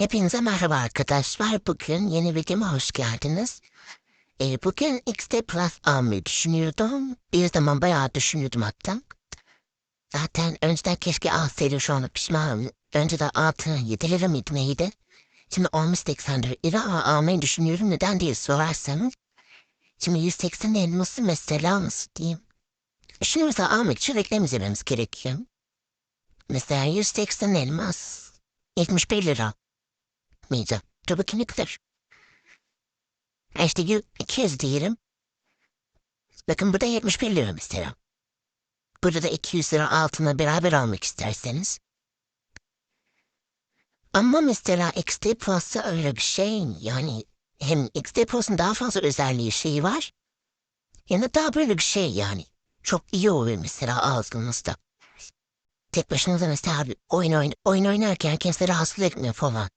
Hepinize merhaba arkadaşlar. Bugün yeni videoma hoş geldiniz. Ee, bugün XD Plus almayı düşünüyordum. Bir zaman bayağı düşünüyordum hatta. Zaten önceden keşke alsaydım şu anda pişmanım. Önce de 6 7 lira mıydı neydi? Şimdi olmuş 80 lira almayı düşünüyorum. Neden diye sorarsanız. Şimdi 180 elması mesela nasıl diyeyim? Şunu mesela almak için reklam izlememiz gerekiyor. Mesela 180 elmas 71 lira ne kadar. Ha İşte y- 200 diyelim. Bakın burada 71 lira mesela. Burada da 200 lira altına beraber almak isterseniz. Ama mesela XD Plus'ta öyle bir şey yani hem XD Plus'un daha fazla özelliği şeyi var. De daha böyle bir şey yani. Çok iyi oluyor mesela ağzınızda. Tek başınıza mesela bir oyun, oyun, oyun oynarken kimse rahatsız etmiyor falan.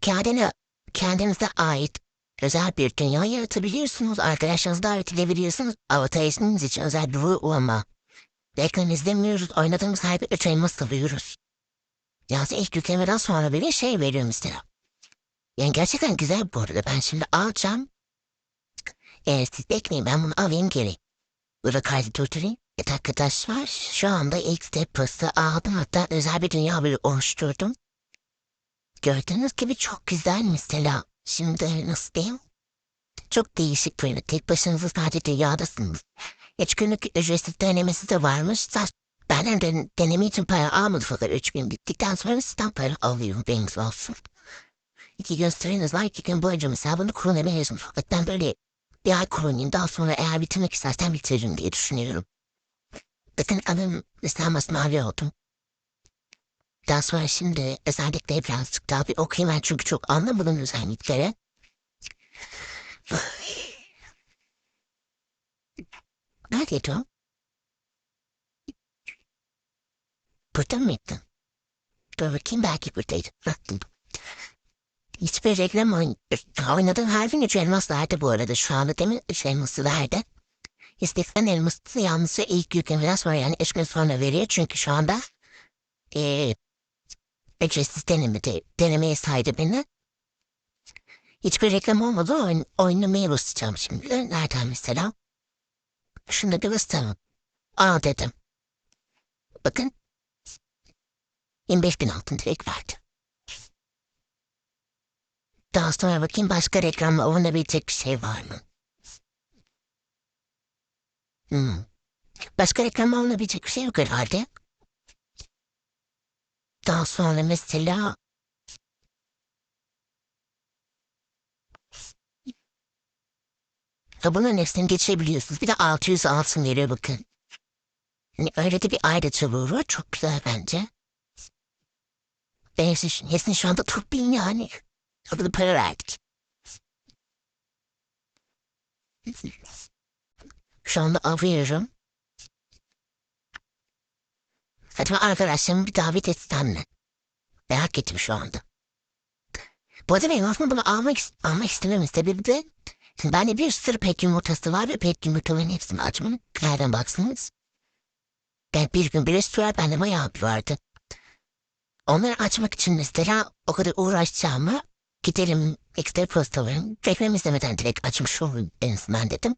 Kendine, kendinize ait özel bir dünya yaratabiliyorsunuz. Arkadaşlarınızı davet edebiliyorsunuz. Avatarınız için özel bir uygulama. Reklam izlemiyoruz. Oynadığımız her bir öteyimi sıvıyoruz. Yani ilk yüklemeden sonra bile şey veriyor mesela. Yani gerçekten güzel bu arada. Ben şimdi alacağım. Eğer siz bekleyin ben bunu alayım geri. Burada kaydı durdurayım. Evet arkadaşlar şu anda ilk step pası aldım. Hatta özel bir dünya bir oluşturdum. Gördüğünüz gibi çok güzel mesela. Şimdi nasıl diyeyim? Çok değişik böyle. Tek başınıza sadece dünyadasınız. Hiç günlük ücretsiz denemesi de varmış. Benden de deneme için para almadı fakat üç gün bittikten sonra sizden para alıyorum. Benim olsun. İki gün süreniz var. iki gün boyunca bunu kullanabiliyorsun. Fakat ben böyle bir ay kullanayım. Daha sonra eğer bitirmek istersen bitiririm diye düşünüyorum. Bakın adım mesela masmavi oldum. Daha sonra şimdi özellikle birazcık daha bir okuyayım ben çünkü çok anlamadım özellikleri. Neredeydi o? Burada mıydın? Dur bakayım belki buradaydı. Baktım. Hiçbir reklam oyn oynadığım her gün üç elmas verdi bu arada. Şu anda demin üç elması verdi. İstekten elması yalnızca ilk yüklemeden sonra yani üç gün sonra veriyor. Çünkü şu anda eee ücretsiz denemede, denemeye saydı beni. Hiçbir reklam olmadı. Oyun, oynamaya basacağım şimdi. Nereden mesela? Şunu da göstereyim. Aa dedim. Bakın. 25 bin altın direkt verdi. Daha sonra bakayım başka reklamla olunabilecek bir şey var mı? Hmm. Başka reklamla olunabilecek bir şey yok herhalde. Daha sonra mesela bunların hepsini geçebiliyorsunuz. Bir de 600 altın veriyor bakın. Hani öyle de bir ayrıca var. Çok güzel bence. Ben hepsini, hepsini şu anda toplayayım yani. O kadar para verdik. Şu anda alıyorum. Acaba arkadaşlarımı bir davet etsem mi? Merak ettim şu anda. Bu arada benim aslında bunu almak, almak istememin sebebi de bende bir sürü pet yumurtası var ve pet yumurtaların hepsini açmam. Nereden baksınız? Ben bir gün bile sürer bende bayağı bir vardı. Onları açmak için mesela o kadar uğraşacağımı gidelim ekstra postaların reklam izlemeden direkt açmış olurum en azından dedim.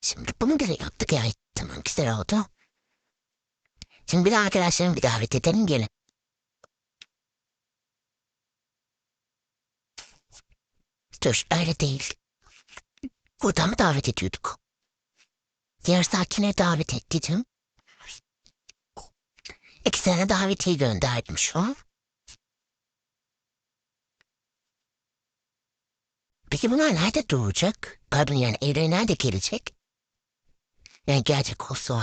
Şimdi bunu bile yaptık ya. Tamam güzel oldu. Şimdi bir de arkadaşlarımı bir davet edelim gelin. Dur öyle değil. Buradan mı davet ediyorduk? Diğer sakine davet ettim. İki tane davetiye gönderdim şu an. Peki bunlar nerede doğacak? Pardon yani evre nerede gelecek? Yani gelecek olsa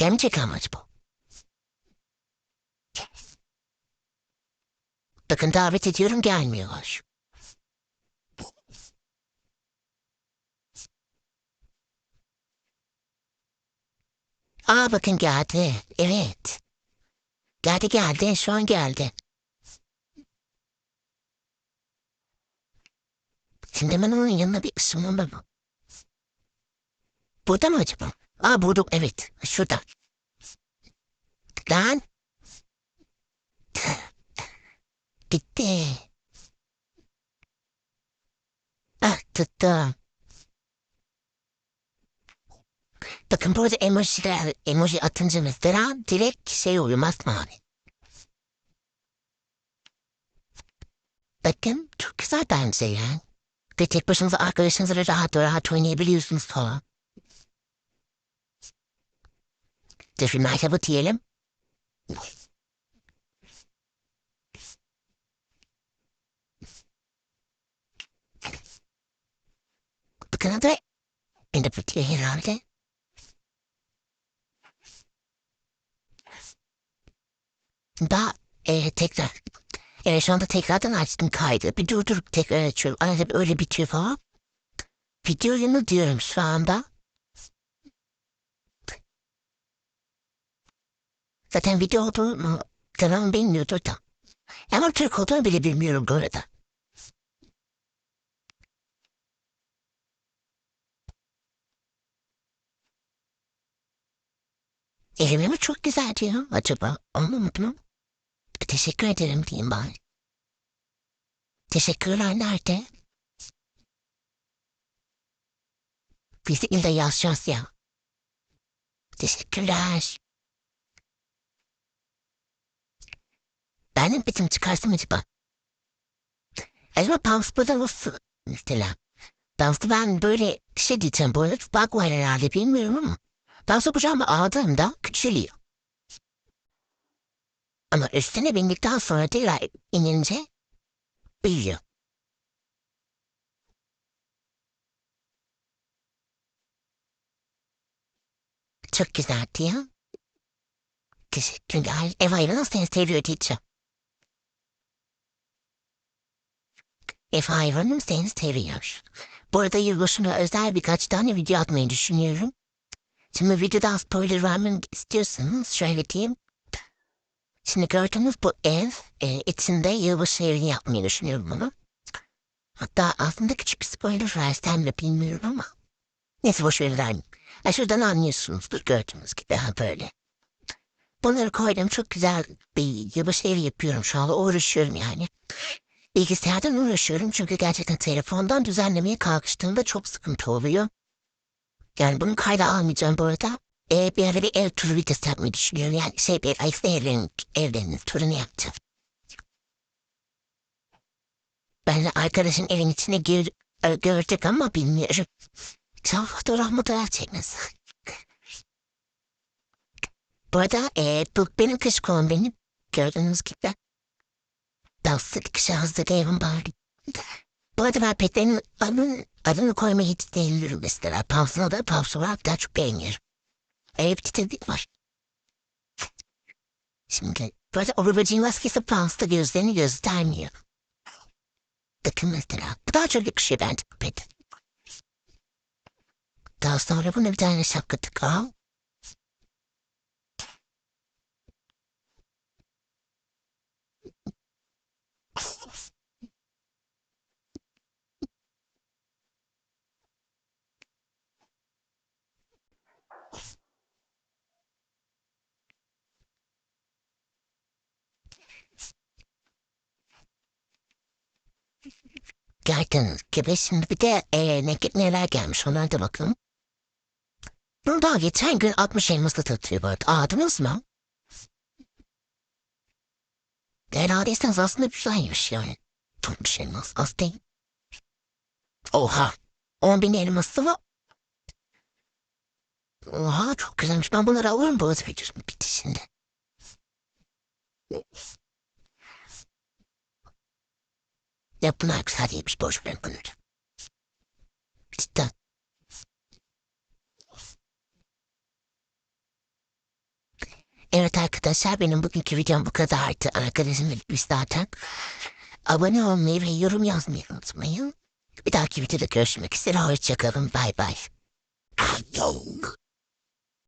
var mesela. Gelmeyecek amaç bu. Bakın davet ediyorum gelmiyor. Aa bakın geldi. Evet. Geldi geldi. Şu an geldi. Şimdi ben onun yanına bir ısınmam? Burada mı acaba? Aa bulduk evet. Şurada. Lan. Gitti. Ah tuttum. Bakın burada emojiler, emoji atınca mesela direkt şey oluyor masmavi. Bakın çok güzel bence ya. Ve tek başınıza arkadaşınızla rahat rahat oynayabiliyorsunuz falan. Dur merhaba diyelim. Bakın adı. Ben de bitiyor herhalde. Daha e, tekrar. Evet şu anda tekrardan açtım kaydı. Bir durdurup tekrar açıyorum. Arada öyle bitiyor falan. Video yanı diyorum şu anda. Zaten video olduğunu kanalım bilmiyordu da. Ama Türk olduğunu bile bilmiyorum bu arada. Elime çok güzel diyor acaba? Anlamadım ama. Teşekkür ederim diyeyim bari. Teşekkürler nerede? Fizikle yazacağız ya. Teşekkürler. Benim bitim çıkarsın acaba? Acaba Pams'da nasıl mesela? Pams'da ben böyle şey diyeceğim böyle bak var herhalde bilmiyorum ama. Pams'da kucağıma aldığımda küçülüyor. Ama üstüne bindikten sonra tekrar inince büyüyor. Çok güzel diyor. Teşekkürler. Ev hayvanı seni seviyor diyeceğim. Ev hayvanım seni seviyor. Bu arada yılbaşına özel birkaç tane video atmayı düşünüyorum. Şimdi videodan spoiler vermek istiyorsanız şöyle diyeyim. Şimdi gördüğünüz bu ev e, içinde yılbaşı evini yapmayı düşünüyorum bunu. Hatta aslında küçük bir spoiler versem de bilmiyorum ama. Neyse boş verin. Ya şuradan anlıyorsunuzdur gördüğünüz gibi ha böyle. Bunları koydum çok güzel bir yılbaşı evi yapıyorum şu anda uğraşıyorum yani. Bilgisayardan uğraşıyorum çünkü gerçekten telefondan düzenlemeye kalkıştığımda çok sıkıntı oluyor. Yani bunu kayda almayacağım bu arada. Ee, bir ara bir ev turu videosu yapmayı düşünüyorum. Yani şey bir ayıp evlerin, evlerinin turunu yapacağım. Ben de arkadaşın evin içine gir, e, gördük ama bilmiyorum. Çok fotoğraf fotoğraf çekmez. Bu arada e, bu benim kış kolum benim. Gördüğünüz gibi. Şahızlık evim bari. Bu arada ben petlerin adını, adını koymayı hiç değilirim mesela. Pavsına da pavsına hatta çok beğeniyorum. Öyle bir titredik var. Şimdi bu arada o böceğin maskesi Pavs'ta gözlerini göstermiyor. Bakın mesela. Daha çok yakışıyor bence pet. Daha sonra buna bir tane şapka tıkal. Gördüğünüz gibi şimdi bir de e, ne, neler gelmiş onlara da bakın. Bunu daha geçen gün 60 elması satıyor bu arada. Aldınız mı? Neredeyseniz aslında güzelmiş yani. Şey elmas az değil. Oha. 10 bin elması var. Oha çok güzelmiş. Ben bunları alırım bu arada videosunun bitişinde. Güzel değilmiş. Boş verin bunları. Cidden. Evet arkadaşlar benim bugünkü videom bu kadardı. Arkadaşım bitmiş zaten. Abone olmayı ve yorum yazmayı unutmayın. Bir dahaki videoda görüşmek üzere. Hoşçakalın. Bay bay.